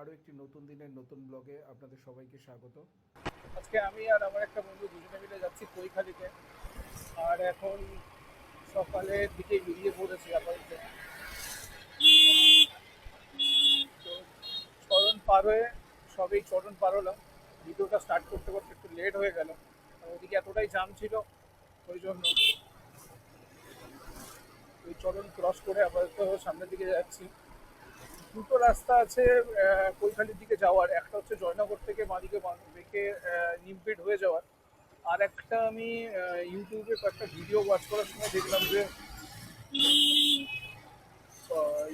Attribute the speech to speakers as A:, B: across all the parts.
A: আরও একটি নতুন দিনের নতুন ব্লগে আপনাদের সবাইকে স্বাগত।
B: আজকে আমি আর আমার একটা বন্ধু দুজনে মিলে যাচ্ছি কৈখালিতে আর এখন সকালের দিকে বেরিয়ে পড়েছি আপাতত চরণ পার হয়ে সবেই চরণ পার হলাম। ভিডিওটা স্টার্ট করতে করতে একটু লেট হয়ে গেল। ওদিকে এতটাই জাম ছিল, ওই জন্য ওই চরণ ক্রস করে আপাতত সামনের দিকে যাচ্ছি। দুটো রাস্তা আছে কৈখালির দিকে যাওয়ার। একটা হচ্ছে জয়নগর থেকে বাঁদিকে বেঁকে নিমপিট হয়ে যাওয়ার। আর একটা আমি ইউটিউবে কয়েকটা ভিডিও ওয়াচ করার সময় দেখলাম যে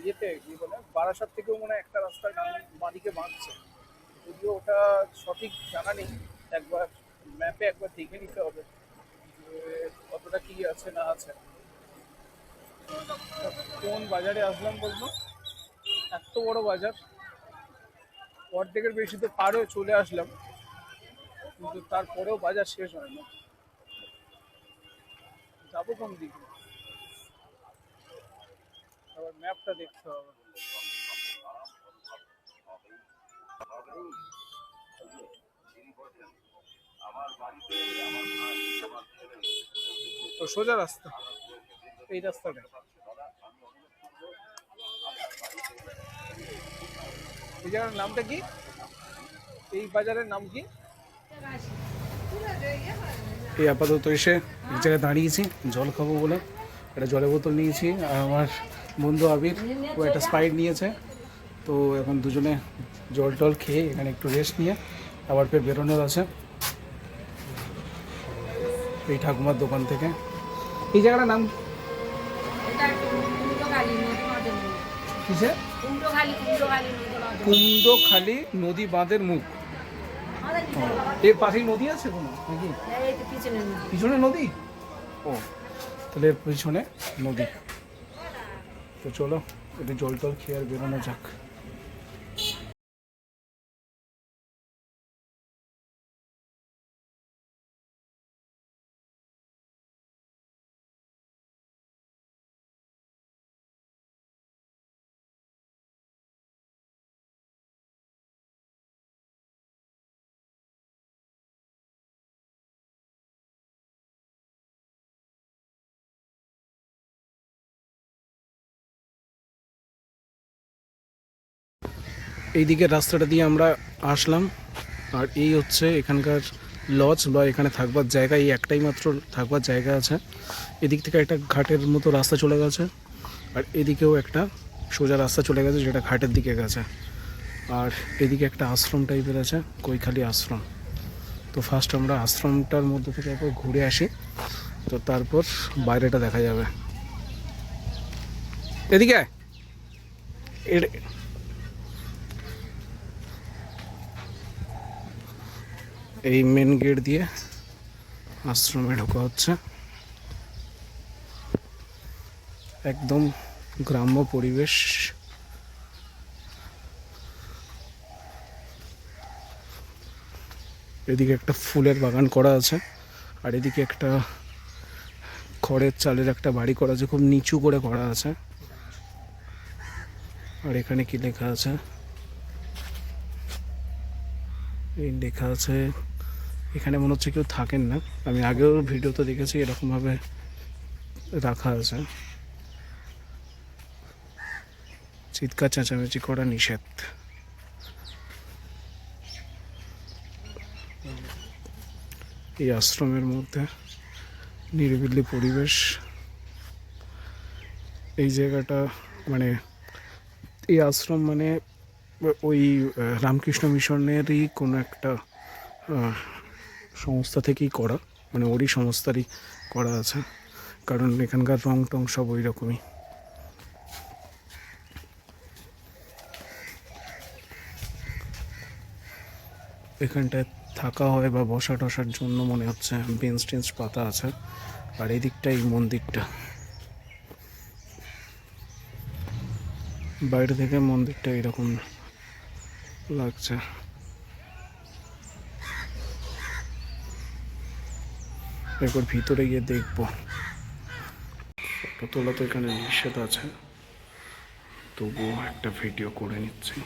B: ইয়েতে কি বলে, বারাসাত থেকেও মনে হয় একটা রাস্তা নাম বাঁদিকে বাঁধছে। যদিও ওটা সঠিক জানা নেই, একবার ম্যাপে একবার দেখে নিতে হবে কতটা কি আছে না আছে। কোন বাজারে আসলাম বলব এত বড় বাজার। অর্ধেকের বেশি তো পার চলে আসলাম। কিন্তু তারপরেও বাজার শেষ হয় না। যাব কোন দিকে? আবার ম্যাপটা দেখতে হবে। তো সোজা রাস্তা। এই রাস্তাটা। এই জায়গার নামটা কি? এই বাজারের নাম কি?
A: এই আপাতত এসে এক জায়গায় দাঁড়িয়েছি জল খাব বলে। একটা জলের বোতল নিয়েছি আর আমার বন্ধু আবির ও একটা স্পাইট নিয়েছে। তো এখন দুজনে জল টল খেয়ে এখানে একটু রেস্ট নিয়ে আবার ফের বেরোনোর আছে। এই ঠাকুমার দোকান থেকে। এই জায়গাটার নাম? কিসে কুন্ডখালি নদী বাঁধের মুখ। এর পাশেই নদী আছে কোনো? নাকি? পিছনে নদী? ও, তাহলে এর পিছনে নদী। তো চলো, একটু জল টল খেয়ে আর বেরোনো যাক। এই দিকের রাস্তাটা দিয়ে আমরা আসলাম। আর এই হচ্ছে এখানকার লজ বা এখানে থাকবার জায়গা। এই একটাই মাত্র থাকবার জায়গা আছে। এদিক থেকে একটা ঘাটের মতো রাস্তা চলে গেছে। আর এদিকেও একটা সোজা রাস্তা চলে গেছে যেটা ঘাটের দিকে গেছে। আর এদিকে একটা আশ্রম টাইপের আছে, কৈখালি আশ্রম। তো ফার্স্ট আমরা আশ্রমটার মধ্যে থেকে একবার ঘুরে আসি। তো তারপর বাইরেটা দেখা যাবে। এদিকে আয়। এর- এই মেন গেট দিয়ে আশ্রমে ঢোকা হচ্ছে। একদম গ্রাম্য পরিবেশ। এদিকে একটা ফুলের বাগান করা আছে, আর এদিকে একটা খড়ের চালের একটা বাড়ি করা আছে, খুব নিচু করে করা আছে। আর এখানে কি লেখা আছে? এই লেখা আছে এখানে মনে হচ্ছে কেউ থাকেন না। আমি আগেও ভিডিওতে দেখেছি এরকমভাবে রাখা আছে। চিৎকার চেঁচামেচি করা নিষেধ। এই আশ্রমের মধ্যে নিরিবিলি পরিবেশ। এই জায়গাটা মানে এই আশ্রম মানে ওই রামকৃষ্ণ মিশনেরই কোনো একটা সংস্থা থেকেই করা মানে ওরই সংস্থারই করা আছে, কারণ এখানকার রং টং সব ওই রকমই। এখানটায় থাকা হয় বা বসা টসার জন্য মনে হচ্ছে বেঞ্চ টেঞ্চ পাতা আছে, আর এই দিকটা এই মন্দিরটা। বাইরে থেকে মন্দিরটা এরকম লাগছে। এরপর ভিতরে গিয়ে দেখব। ফটো তোলা তো এখানে নিষেধ আছে। তবুও একটা ভিডিও করে নিচ্ছি।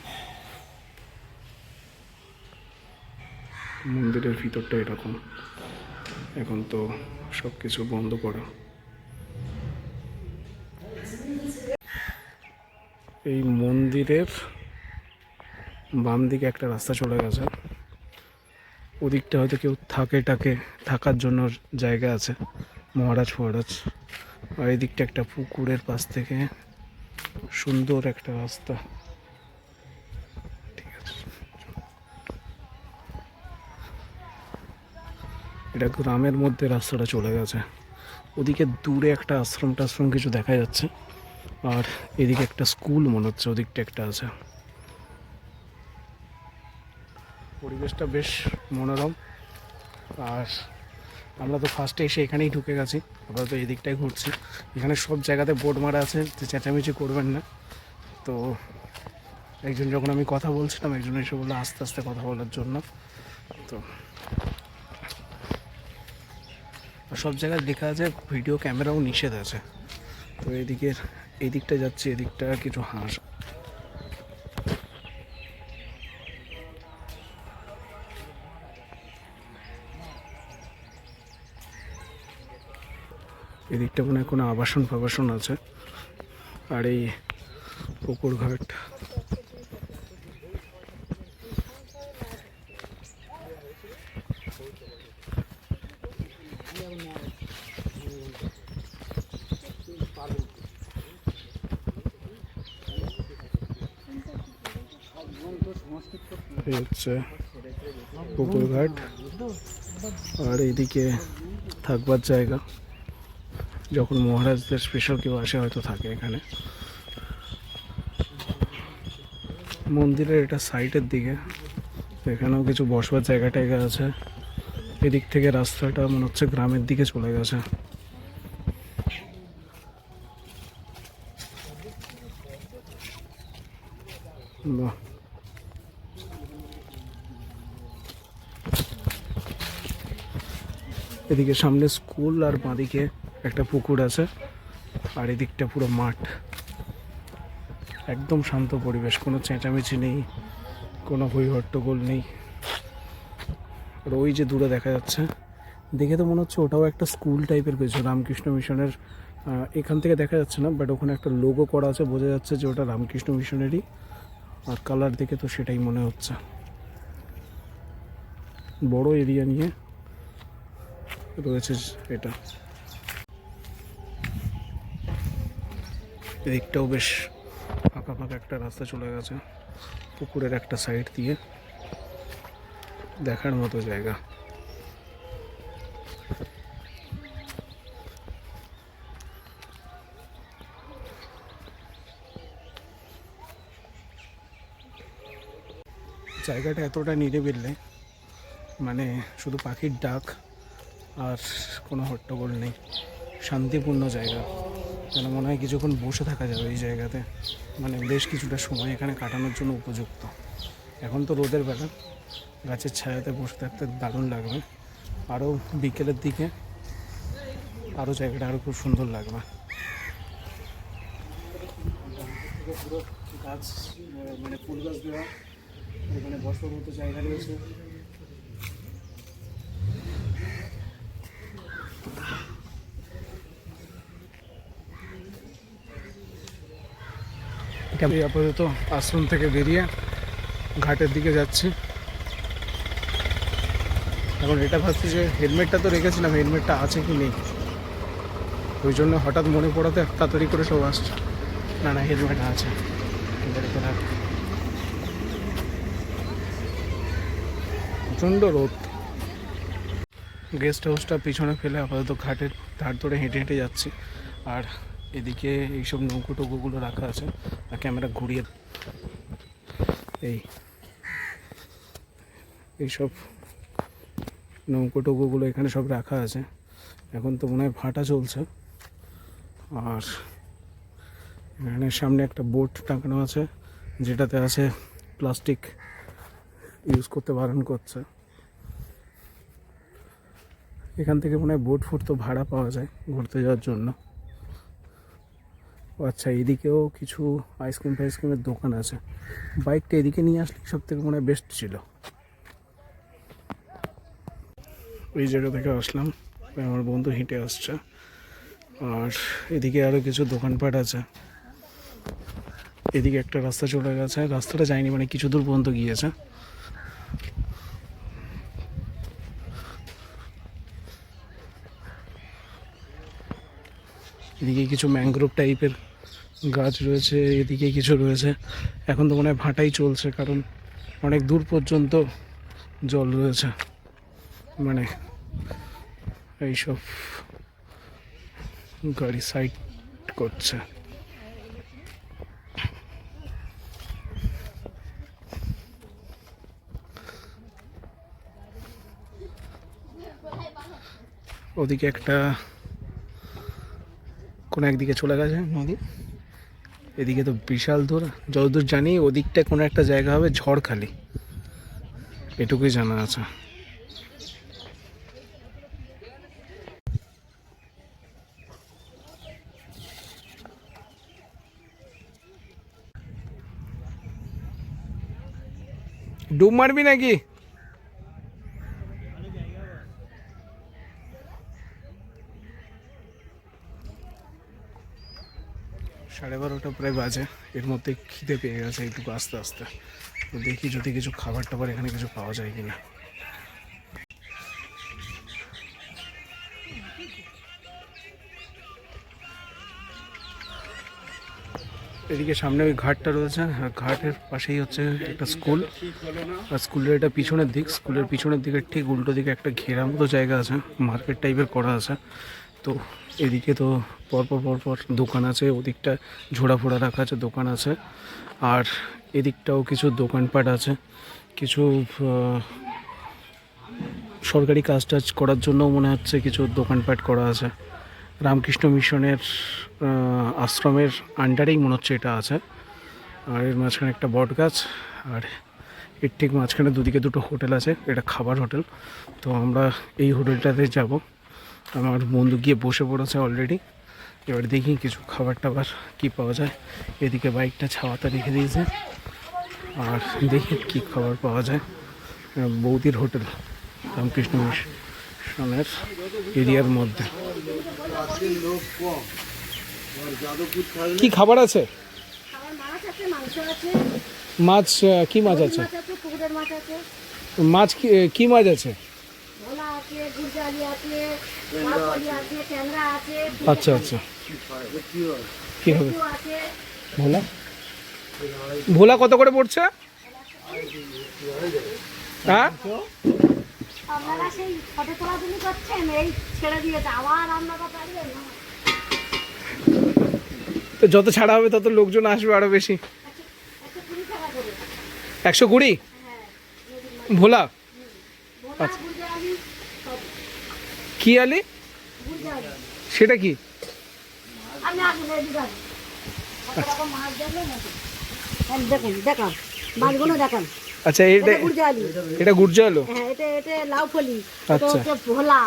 A: মন্দিরের ভিতরটা এরকম। এখন তো সব কিছু বন্ধ করা। এই মন্দিরের বাম দিকে একটা রাস্তা চলে গেছে। ওদিকটা হয়তো কেউ থাকে টাকে, থাকার জন্য জায়গা আছে। মহারাজ ফহারাজ আর এদিকটা একটা পুকুরের পাশ থেকে সুন্দর একটা রাস্তা। ঠিক আছে। এটা গ্রামের মধ্যে রাস্তাটা চলে গেছে। ওদিকে দূরে একটা আশ্রম টাশ্রম কিছু দেখা যাচ্ছে। আর এদিকে একটা স্কুল মনে হচ্ছে, ওদিকটা একটা আছে। পরিবেশটা বেশ মনোরম। আর আমরা তো ফার্স্টে এসে এখানেই ঢুকে গেছি। আপাতত এদিকটাই ঘুরছি। এখানে সব জায়গাতে বোর্ড মারা আছে যে চেঁচামেচি করবেন না। তো একজন যখন আমি কথা বলছিলাম, একজন এসে বলল, আস্তে আস্তে কথা বলার জন্য। তো সব জায়গায় লেখা আছে, ভিডিও ক্যামেরাও নিষেধ আছে। তো এদিকের এদিকটা যাচ্ছে, এদিকটা কিছু হাঁস। এদিকটা মনে হয় কোনো আবাসন ফাবাসন আছে। আর এই পুকুর ঘাট হচ্ছে পুকুর ঘাট। আর এইদিকে থাকবার জায়গা। যখন মহারাজদের স্পেশাল কেউ আসে হয়তো থাকে এখানে। মন্দিরের এটা সাইডের দিকে এখানেও কিছু বসবার জায়গা টায়গা আছে। এদিক থেকে রাস্তাটা মনে হচ্ছে গ্রামের দিকে চলে গেছে। বাহ। এদিকে সামনে স্কুল আর বাঁদিকে একটা পুকুর আছে, আর এদিকটা পুরো মাঠ। একদম শান্ত পরিবেশ, কোনো চেঁচামেচি নেই, কোনো হই হট্টগোল নেই। আর ওই যে দূরে দেখা যাচ্ছে, দেখে তো মনে হচ্ছে ওটাও একটা স্কুল টাইপের কিছু রামকৃষ্ণ মিশনের এখান থেকে দেখা যাচ্ছে না বাট ওখানে একটা লোগো করা আছে, বোঝা যাচ্ছে যে ওটা রামকৃষ্ণ মিশনেরই, আর কালার দেখে তো সেটাই মনে হচ্ছে। বড় এরিয়া নিয়ে রয়েছে এটা। এদিকটাও বেশ ফাঁকা ফাঁকা একটা রাস্তা চলে গেছে, পুকুরের একটা সাইড দিয়ে। দেখার মতো জায়গা। জায়গাটা এতটা নিরিবিলে মানে শুধু পাখির ডাক আর কোনো হট্টগোল নেই, শান্তিপূর্ণ জায়গা। যেন মনে হয় কিছুক্ষণ বসে থাকা যাবে এই জায়গাতে। মানে বেশ কিছুটা সময় এখানে কাটানোর জন্য উপযুক্ত। এখন তো রোদের বেলা। গাছের ছায়াতে বসে থাকতে দারুণ লাগবে। আরও বিকেলের দিকে আরও জায়গাটা আরও খুব সুন্দর লাগবে। গাছ মানে ফুল গাছ দেওয়া, এখানে বসার মতো জায়গা রয়েছে। আপাতত আশ্রম থেকে বেরিয়ে ঘাটের দিকে যাচ্ছি। এখন এটা ভাবছি যে হেলমেটটা তো রেখেছিলাম হেলমেটটা আছে কি নেই? ওই জন্য হঠাৎ মনে পড়াতে তাড়াতাড়ি করে সব আসছে। না না হেলমেট আছে। প্রচণ্ড রোদ। গেস্ট হাউসটা পিছনে ফেলে আপাতত ঘাটের ধার ধরে হেঁটে হেঁটে যাচ্ছি। আর এদিকে এইসব নৌকো টৌকোগুলো রাখা আছে আর ক্যামেরা ঘুরিয়ে এই, এইসব নৌকো টৌকোগুলো এখানে সব রাখা আছে। এখন তো মনে হয় ভাটা চলছে। আর এখানে সামনে একটা বোট টাঙানো আছে, যেটাতে আছে প্লাস্টিক ইউজ করতে বারণ করছে। এখান থেকে মনে হয় বোট ফুট তো ভাড়া পাওয়া যায় ঘুরতে যাওয়ার জন্য। ও আচ্ছা এদিকেও কিছু আইসক্রিম ফাইসক্রিমের দোকান আছে। বাইকটা এদিকে নিয়ে আসলে সব থেকে মনে বেস্ট ছিল। ওই জায়গা থেকে আসলাম আমার বন্ধু হেঁটে আসছে। আর এদিকে আরও কিছু দোকানপাট আছে। এদিকে একটা রাস্তা চলে গেছে। রাস্তাটা যায়নি মানে কিছু দূর পর্যন্ত গিয়েছে। এদিকে কিছু ম্যানগ্রোভ টাইপের গাছ রয়েছে, এদিকে কিছু রয়েছে। এখন তো মনে হয় ভাটাই চলছে, কারণ অনেক দূর পর্যন্ত জল রয়েছে। মানে এইসব গাড়ি সাইড করছে। ওদিকে একটা কোনো একদিকে চলে গেছে নদী। এদিকে তো বিশাল দূর যতদূর জানি ওদিকটা কোনো একটা জায়গা হবে ঝড়খালি। এটুকুই জানা আছে। ডুব মারবি নাকি? সাড়ে বারোটা প্রায় বাজে। এর মধ্যে খিদে পেয়ে গেছে একটু আস্তে আস্তে। তো দেখি যদি কিছু খাবার টাবার এখানে কিছু পাওয়া যায় কিনা। এদিকে সামনে ওই ঘাটটা রয়েছে। আর ঘাটের পাশেই হচ্ছে একটা স্কুল। আর স্কুলের এটা পিছনের দিক। স্কুলের পিছনের দিকে ঠিক উল্টো দিকে একটা ঘেরা মতো জায়গা আছে। মার্কেট টাইপের করা আছে। তো এদিকে তো পরপর পরপর দোকান আছে ওদিকটা ঝোড়া ফোড়া রাখা আছে, দোকান আছে। আর এদিকটাও কিছু দোকানপাট আছে। কিছু সরকারি কাজ টাজ করার জন্য মনে হচ্ছে কিছু দোকানপাট করা আছে। রামকৃষ্ণ মিশনের আশ্রমের আন্ডারেই মনে হচ্ছে এটা আছে। আর এর মাঝখানে একটা বট গাছ, আর এর ঠিক মাঝখানে দুদিকে দুটো হোটেল আছে, এটা খাবার হোটেল। তো আমরা এই হোটেলটাতে যাব। আমার বন্ধু গিয়ে বসে পড়েছে অলরেডি এবার দেখি কিছু খাবার টাবার কি পাওয়া যায়। এদিকে বাইকটা ছাওয়াতে রেখে দিয়েছে। আর দেখি কি খাবার পাওয়া যায়। বৌদির হোটেল রামকৃষ্ণ মিশনের এরিয়ার মধ্যে। কি খাবার আছে?
C: মাছ আছে
A: মাছ কি মাছ আছে?
C: মাছ আছে পুকুরের মাছ আছে।
A: মাছ কি কি মাছ আছে? আচ্ছা আচ্ছা। কি হবে? ভোলা? ভোলা কত করে পড়ছে? হ্যাঁ?
C: আপনারা সেই ফটো তোলাতুলি করছেন এই ছেড়ে দিয়েছে আবার রান্নাটা পারবেন না
A: তো যত ছাড়া হবে তত লোকজন আসবে আরও বেশি।
C: একশো কুড়ি হ্যাঁ
A: ভোলা?
C: সব
A: কি আলি? সেটা কি?
C: হ্যাঁ, দেখুন দেখান। দেখান।
A: আচ্ছা এটা
C: এটা
A: গুর্জা আলু।
C: হ্যাঁ এটা এটা লাউফলি এটা
A: আচ্ছা।
C: ভোলা।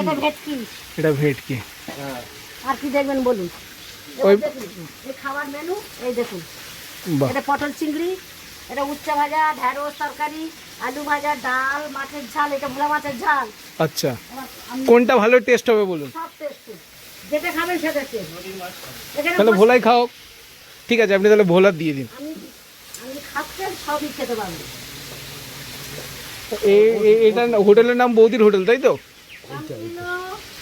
C: এটা ভেটকি।
A: এটা ভেটকি।
C: আর কি দেখবেন বলুন?
A: ওই
C: খাবার মেনু এই দেখুন। এটা পটল চিংড়ি এটা উচ্চা ভাজা ঢেঁড়স তরকারি আলু ভাজা ডাল মাছের ঝাল এটা ভোলা মাছের ঝাল।
A: আচ্ছা। কোনটা ভালো টেস্ট হবে বলুন?
C: সব টেস্ট যেটা খাবেন সেটা টেস্ট
A: তাহলে ভোলাই খাও। ঠিক আছে আপনি তাহলে ভোলার দিয়ে দিন।
C: আমি আমি খাচ্ছেন সবই খেতে
A: এ- এটা হোটেলের নাম বৌদির হোটেল তাই তো?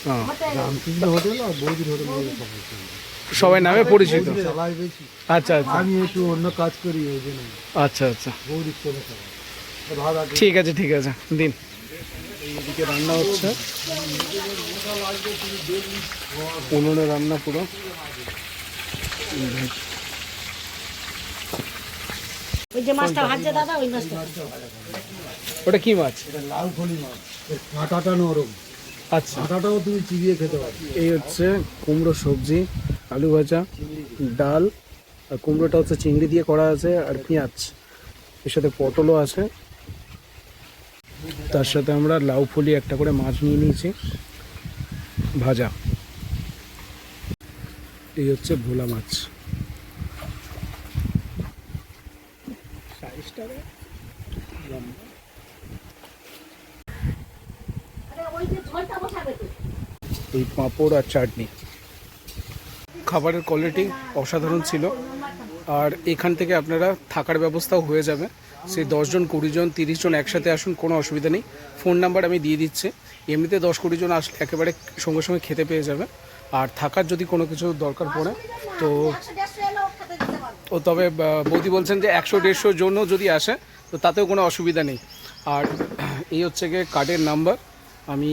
A: হ্যাঁ।
C: হোটেল।
A: সবাই নামে পরিচিত। আচ্ছা আচ্ছা।
D: আমি একটু অন্য কাজ করি ওই জন্য।
A: আচ্ছা আচ্ছা।
D: চলে
A: ঠিক আছে ঠিক আছে। দিন। এইদিকে রান্না হচ্ছে। উনুনে রান্না পুরো।
C: ওই যে মাছটা ভাজছে দাদা ওই মাছটা।
A: ওটা কি মাছ?
D: এটা লাউ ফলি মাছ। কাঁটাটা নরম।
A: আচ্ছা।
D: কাঁটাটাও তুমি চিবিয়ে খেতে পারো।
A: এই হচ্ছে কুমড়ো সবজি। আলু ভাজা ডাল আর কুমড়োটা হচ্ছে চিংড়ি দিয়ে করা আছে আর পেঁয়াজ। এর সাথে পটলও আছে। তার সাথে আমরা লাউ ফুলি একটা করে মাছ নিয়ে নিয়েছি। ভাজা। এই হচ্ছে ভোলা মাছ। এই পাঁপড় আর চাটনি। খাবারের কোয়ালিটি অসাধারণ ছিল। আর এখান থেকে আপনারা থাকার ব্যবস্থাও হয়ে যাবে। সেই দশজন কুড়ি জন তিরিশ জন একসাথে আসুন, কোনো অসুবিধা নেই। ফোন নাম্বার আমি দিয়ে দিচ্ছি। এমনিতে দশ কুড়ি জন আসলে একেবারে সঙ্গে সঙ্গে খেতে পেয়ে যাবে। আর থাকার যদি কোনো কিছু দরকার পড়ে, তো ও তবে বৌদি বলছেন যে একশো, দেড়শো জন্য যদি আসে, তো তাতেও কোনো অসুবিধা নেই। আর এই হচ্ছে গিয়ে কার্ডের নাম্বার আমি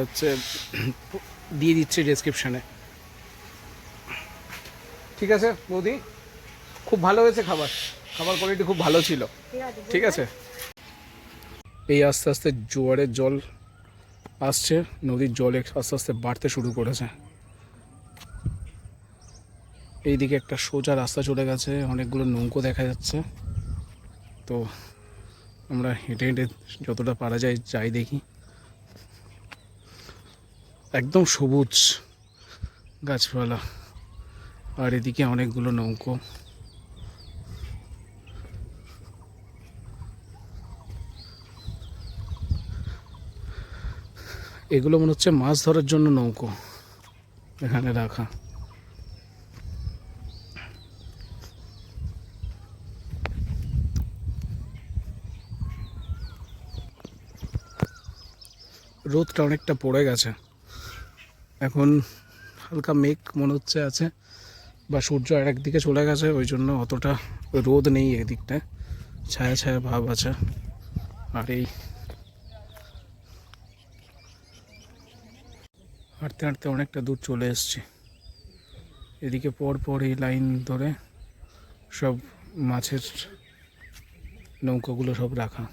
A: হচ্ছে, দিয়ে দিচ্ছি ডেসক্রিপশানে ঠিক আছে, বৌদি? খুব ভালো হয়েছে খাবার। খাবার কোয়ালিটি খুব ভালো ছিল।
C: ঠিক আছে?
A: এই আস্তে আস্তে জোয়ারের জল আসছে, নদীর জল আস্তে আস্তে বাড়তে শুরু করেছে। এইদিকে একটা সোজা রাস্তা চলে গেছে, অনেকগুলো নৌকো দেখা যাচ্ছে। তো আমরা হেঁটে হেঁটে যতটা পারা যায় যাই দেখি। একদম সবুজ গাছপালা। আর এদিকে অনেকগুলো নৌকো। এগুলো মনে হচ্ছে মাছ ধরার জন্য নৌকো এখানে রাখা। রোদটা অনেকটা পড়ে গেছে। এখন হালকা মেঘ মনে হচ্ছে আছে। বা সূর্য আর একদিকে চলে গেছে, ওই জন্য অতটা রোদ নেই এদিকটায় ছায়া ছায়া ভাব আছে। আর এই হাঁটতে হাঁটতে অনেকটা দূর চলে এসেছি। এদিকে পর পর এই লাইন ধরে সব মাছের নৌকাগুলো সব রাখা।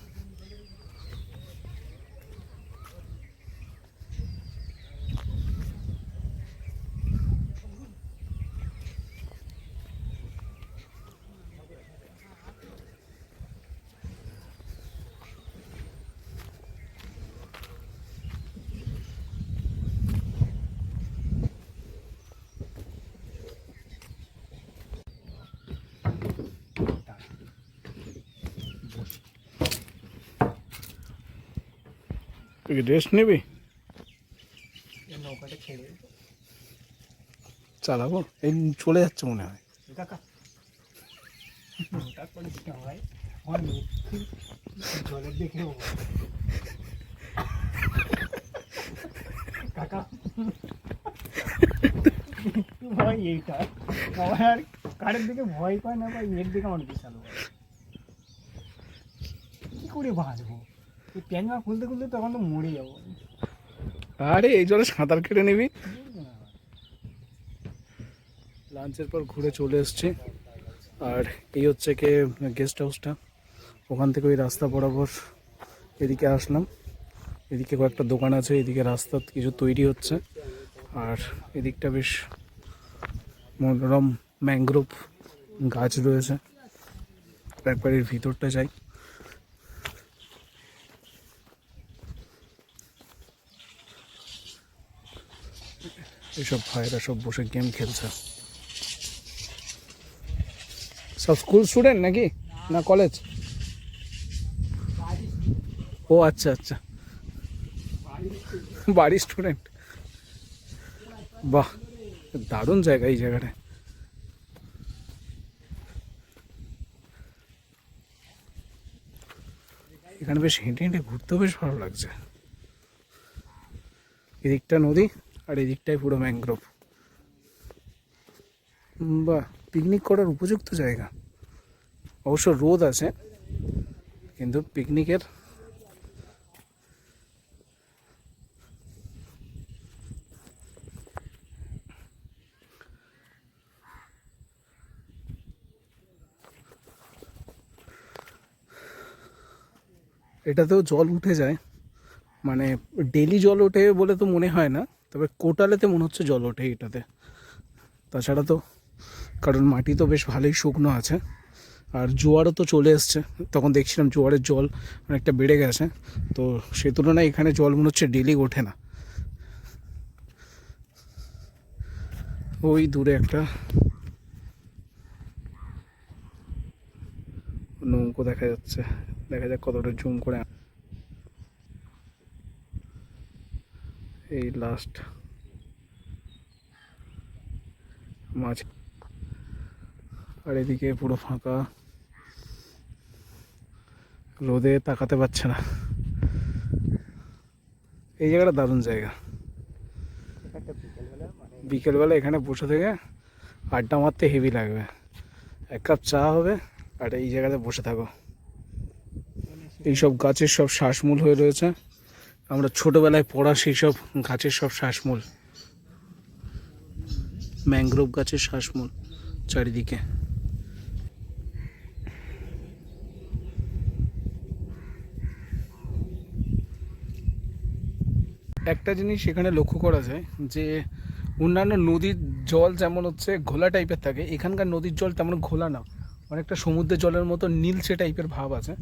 A: তুই রেস্ট নিবি চালাবো এই চলে যাচ্ছে মনে হয়
B: কাকা হয় ভয় এইটা আমার আর কারের দিকে ভয় পায় না বা এর দিকে আমার বিশাল ভয় কি করে বাঁচবো এই প্যাঞ্জা খুলতে খুলতে তখন তো মরে যাব।
A: আরে, এই জলে সাঁতার কেটে নিবি। লাঞ্চের পর ঘুরে চলে এসছি। আর এই হচ্ছে কে গেস্ট হাউসটা ওখান থেকে ওই রাস্তা বরাবর এদিকে আসলাম। এদিকে কয়েকটা দোকান আছে, এদিকে রাস্তা কিছু তৈরি হচ্ছে। আর এদিকটা বেশ মনোরম ম্যাংগ্রোভ গাছ রয়েছে। একবার এর ভিতরটা যাই। এইসব ভাইরা সব বসে গেম খেলছে। সব স্কুল স্টুডেন্ট নাকি? না কলেজ ও আচ্ছা আচ্ছা। বাড়ির স্টুডেন্ট বাহ, দারুণ জায়গা এই জায়গাটায় এখানে বেশ হেঁটে হেঁটে ঘুরতেও বেশ ভালো লাগছে। এদিকটা নদী? আর এদিকটাই পুরো ম্যাংগ্রোভ বা পিকনিক করার উপযুক্ত জায়গা। অবশ্য রোদ আছে, কিন্তু পিকনিকের এটাতেও জল উঠে যায়। মানে ডেলি জল ওঠে বলে তো মনে হয় না। তবে কোটালেতে মনে হচ্ছে জল ওঠে এটাতে। তাছাড়া তো কারণ মাটি তো বেশ ভালোই শুকনো আছে, আর জোয়ারও তো চলে এসছে। তখন দেখছিলাম জোয়ারের জল অনেকটা বেড়ে গেছে, তো সে তুলনায় এখানে জল মনে হচ্ছে ডেলি ওঠে না। ওই দূরে একটা নৌকো দেখা যাচ্ছে, দেখা যাক কতটা জুম করে এই লাস্ট মাছ আর এদিকে পুরো ফাঁকা। রোদে তাকাতে পারছে না। এই জায়গাটা দারুণ জায়গা। বিকেলবেলা এখানে বসে থেকে আড্ডা মারতে হেভি লাগবে। এক কাপ চা হবে আর এই জায়গাতে বসে থাকো। এইসব গাছের সব শ্বাসমূল হয়ে রয়েছে। আমরা ছোটবেলায় পড়া সেই সব গাছের সব শ্বাসমূল, ম্যানগ্রোভ গাছের শ্বাসমূল চারিদিকে। একটা জিনিস এখানে লক্ষ্য করা যায় যে অন্যান্য নদীর জল যেমন হচ্ছে ঘোলা টাইপের থাকে, এখানকার নদীর জল তেমন ঘোলা না। অনেকটা সমুদ্রের জলের মতো নীলচে টাইপের ভাব আছে।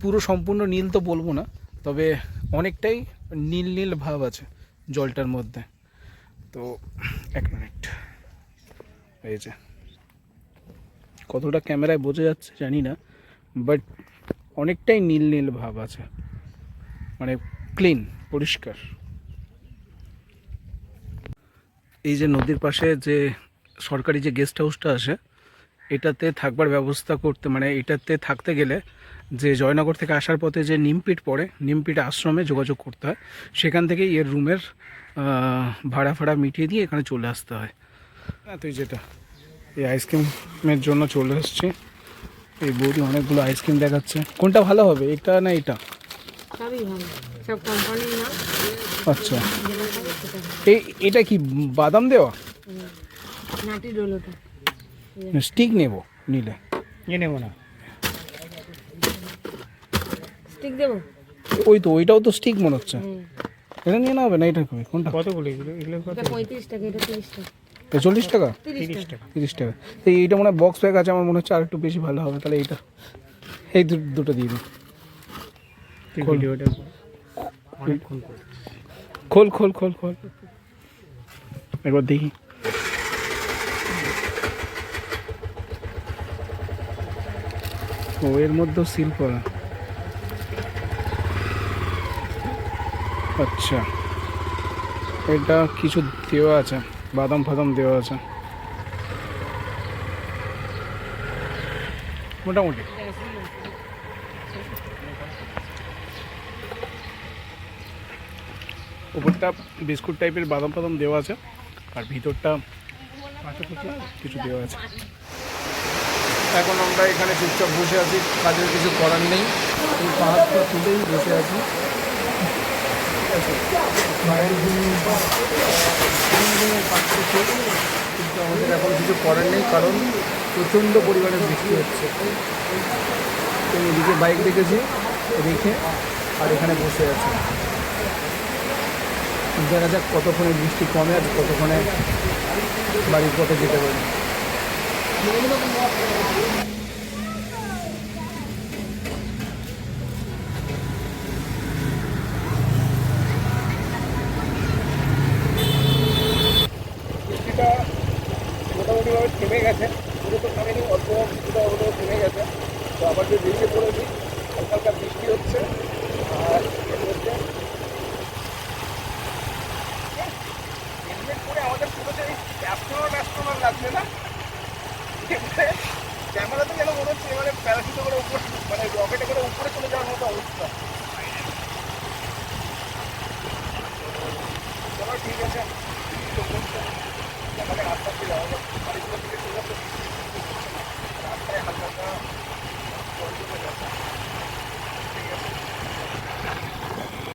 A: পুরো সম্পূর্ণ নীল তো বলব না। তবে অনেকটাই নীল নীল ভাব আছে জলটার মধ্যে। তো এক মিনিট। এই যে। কতটা ক্যামেরায় বোঝা যাচ্ছে জানি না, বাট অনেকটাই নীল নীল ভাব আছে। মানে ক্লিন, পরিষ্কার। এই যে নদীর পাশে যে সরকারি যে গেস্ট হাউসটা আছে, এটাতে থাকবার ব্যবস্থা করতে মানে এটাতে থাকতে গেলে যে জয়নগর থেকে আসার পথে যে নিমপিট পড়ে নিমপিট আশ্রমে যোগাযোগ করতে হয় সেখান থেকেই এর রুমের ভাড়া ফাড়া মিটিয়ে দিয়ে এখানে চলে আসতে হয়। হ্যাঁ তুই যেটা এই আইসক্রিমের জন্য চলে এসছি। এই বৌদি অনেকগুলো আইসক্রিম দেখাচ্ছে। কোনটা ভালো হবে এটা না এটা?
C: সবই ভালো সব কোম্পানির নাম।
A: আচ্ছা। এই এটা কি বাদাম দেওয়া?
C: নাটি রোল ওটা
A: স্টিক নেব নিলে।
B: নেব না।
C: স্টিক দেবো?
A: ওই তো ওইটাও তো স্টিক মনে হচ্ছে। এটা নিয়ে নেওয়া হবে না এটা কই কোনটা?
B: কতগুলো এগুলো? এগুলো
C: এটা পঁয়ত্রিশ টাকা এটা তিরিশ টাকা।
A: এটা চল্লিশ টাকা?
C: তিরিশ টাকা।
A: তিরিশ টাকা। তো এইটা মনে হয় বক্স প্যাক আছে আমার মনে হচ্ছে আর একটু বেশি ভালো হবে তাহলে এইটা। এই দু- দুটো দিয়ে দিন খোল। খোল খোল খোল খোল। একবার দেখি। ও এর মধ্যেও সিল করা আচ্ছা। এটা কিছু দেওয়া আছে, বাদাম ফাদাম দেওয়া আছে। মোটামুটি। উপরটা বিস্কুট টাইপের বাদাম ফাদাম দেওয়া আছে, আর ভিতরটা কিছু দেওয়া আছে। এখন আমরা এখানে চুপচাপ বসে আছি, কাজের কিছু করার নেই। এই পাহাড়টা তুলেই বসে আছি। আছে কিন্তু আমাদের এখন কিছু করার নেই কারণ প্রচণ্ড পরিমাণে বৃষ্টি হচ্ছে তো এদিকে বাইক রেখেছি রেখে আর এখানে বসে আছি দেখা যাক কতক্ষণে বৃষ্টি কমে আর কতক্ষণে বাড়ির পথে যেতে পারি